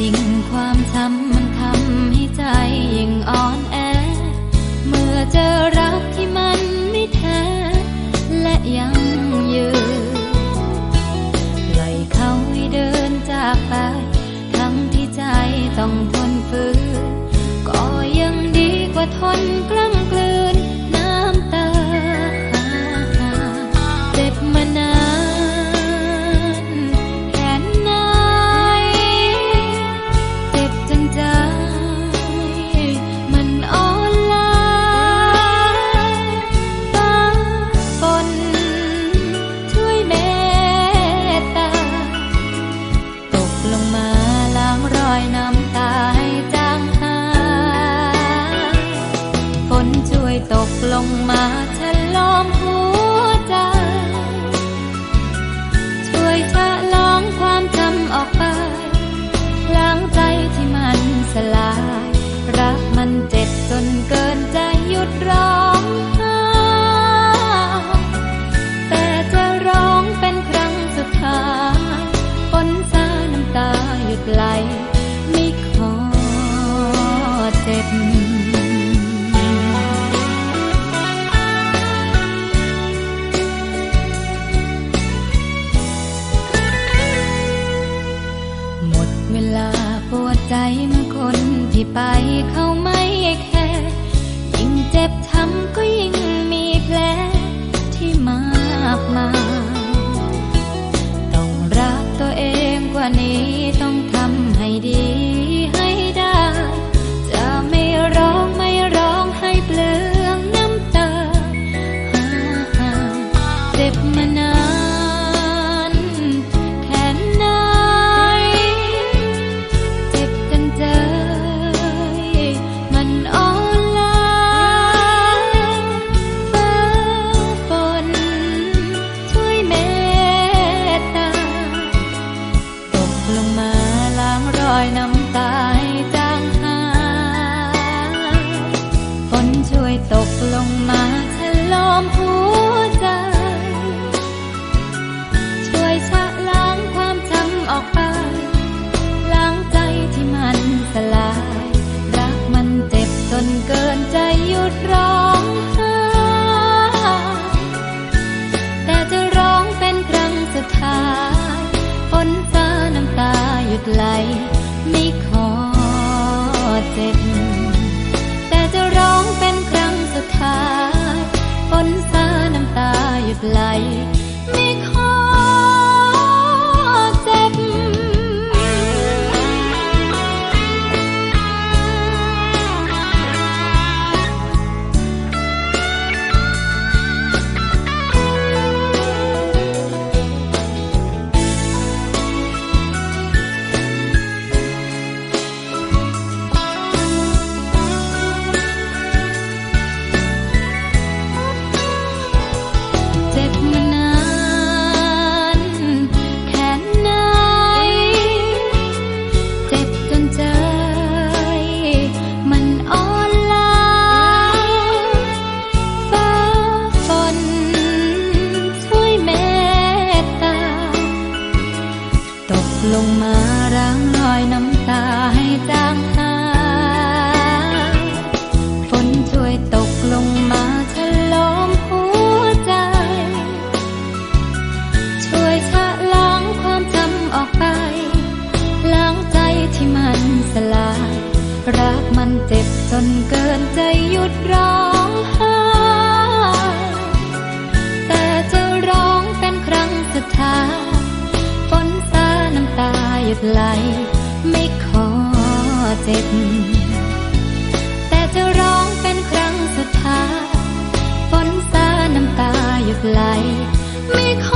จริงความช้ำมันทำให้ใจยิ่งอ่อนแอ เมื่อเจอรักที่มันไม่แท้ และยังยืนปล่อยเขาให้เดินจากไป ทั้งที่ใจต้องทนฝืนก็ยังดีกว่าทนกลั้น อยน้ำตาให้จางหายฝนช่วยตกลงมา หมดเวลาปวดใจเมื่อคนที่ไปเข้ามา อยน้ำตาให้จางหายฝนช่วยตกลงมาฉลอมหัวใจ ช่วยชะล้างความจำออกไป ล้างใจที่มันสลาย รักมันเจ็บจนเกินใจหยุดร้องไห้แต่จะร้องเป็นครั้งสุดท้ายฝนซาน้ำตาหยุดไหล ไม่ขอเจ็บ แต่จะร้องเป็นครั้งสุดท้ายฝนซาน้ำตาหยุดไหล ตกลงมาร้างรอยน้ำตาให้จางหายฝนช่วยตกลงมาฉลอมหัวใจ ช่วยชะล้างความจำออกไป ล้างใจที่มันสลาย รักมันเจ็บจนเกิน หยุดไหล ไม่ขอเจ็บ แต่จะร้องเป็นครั้งสุดท้ายฝนซาน้ำตาหยุดไหล ไม่ขอ